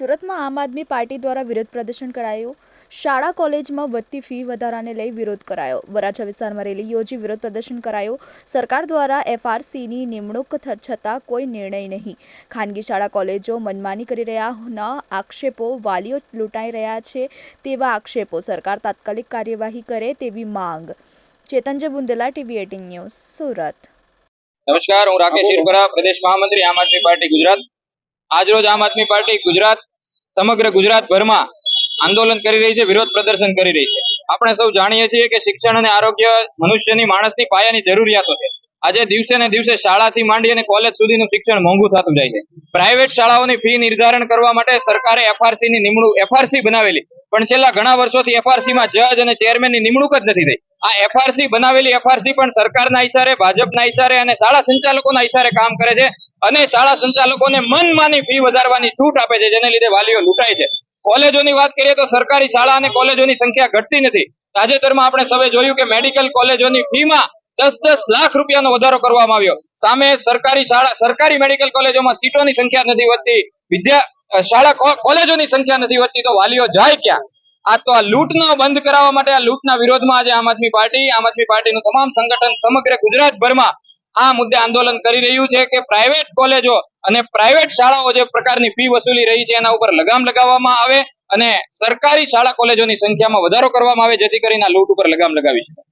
સુરતમાં આમ આદમી પાર્ટી દ્વારા વિરોધ પ્રદર્શન કરાયું. શાળા કોલેજમાં વધતી ફી વધારાને લઈ વિરોધ કરાયો. વરાછા વિસ્તારમાં રેલી યોજી વિરોધ પ્રદર્શન કરાયું. સરકાર દ્વારા એફઆરસીની નિમણૂક છતાં કોઈ નિર્ણય નહીં. ખાનગી શાળા કોલેજો મનમાની કરી રહ્યાના આક્ષેપો વાલીઓ લૂંટાઈ રહ્યા છે તેવા આક્ષેપો. સરકાર તાત્કાલિક કાર્યવાહી કરે તેવી માંગ. Chetanjay Bundela TV eighteen news Surat. નમસ્કાર હું રાકેશ હિરપરા પ્રદેશ મહામંત્રી આમ આદમી પાર્ટી ગુજરાત. આજરોજ આમ આદમી પાર્ટી ગુજરાત સમગ્ર ગુજરાતભરમાં આંદોલન કરી રહી છે, વિરોધ પ્રદર્શન કરી રહી છે. આપણે સૌ જાણીએ છીએ કે શિક્ષણ અને આરોગ્ય મનુષ્યની માણસની પાયાની જરૂરિયાતો છે. આજે દિવસે ને દિવસે શાળાથી માંડી અને કોલેજ સુધીનું શિક્ષણ મોંઘું થતું જાય છે. પ્રાઇવેટ શાળાઓની ફી નિર્ધારણ કરવા માટે સરકારે એફઆરસી ની નિમણૂક, એફઆરસી બનાવેલી. પણ છેલ્લા ઘણા વર્ષોથી એફઆરસી માં જજ અને ચેરમેનની નિમણૂક જ નથી થઈ. આ એફઆરસી બનાવેલી એફઆરસી પણ સરકારના ઇશારે ભાજપના ઇશારે અને શાળા સંચાલકોના ઇશારે કામ કરે છે. અને શાળા સંચાલકોને મનમાની ફી વધારવાની છૂટ આપે છે, જેને લીધે વાલીઓ લૂંટાય છે. કોલેજોની વાત કરીએ તો સરકારી શાળા અને કોલેજોની સંખ્યા ઘટતી નથી. તાજેતરમાં આપણે સૌએ જોયું કે મેડિકલ કોલેજોની ફીમાં દસ દસ લાખ રૂપિયાનો વધારો કરવામાં આવ્યો. સામે સરકારી શાળા, સરકારી મેડિકલ કોલેજોમાં સીટોની સંખ્યા નથી વધતી, વિદ્યા શાળા કોલેજોની સંખ્યા નથી વધતી, તો વાલીઓ જાય ક્યાં? આ તો આ લૂંટનો બંધ કરાવવા માટે આ લૂંટના વિરોધમાં આજે આમ આદમી પાર્ટી, આમ આદમી પાર્ટીનું તમામ સંગઠન સમગ્ર ગુજરાતભરમાં આ મુદ્દે આંદોલન કરી રહ્યું છે કે પ્રાઇવેટ કોલેજો અને પ્રાઇવેટ શાળાઓ જે પ્રકારની ફી વસૂલી રહી છે એના ઉપર લગામ લગાવવામાં આવે અને સરકારી શાળા કોલેજોની સંખ્યામાં વધારો કરવામાં આવે જેથી કરીને આ લૂંટ ઉપર લગામ લગાવી શકાય.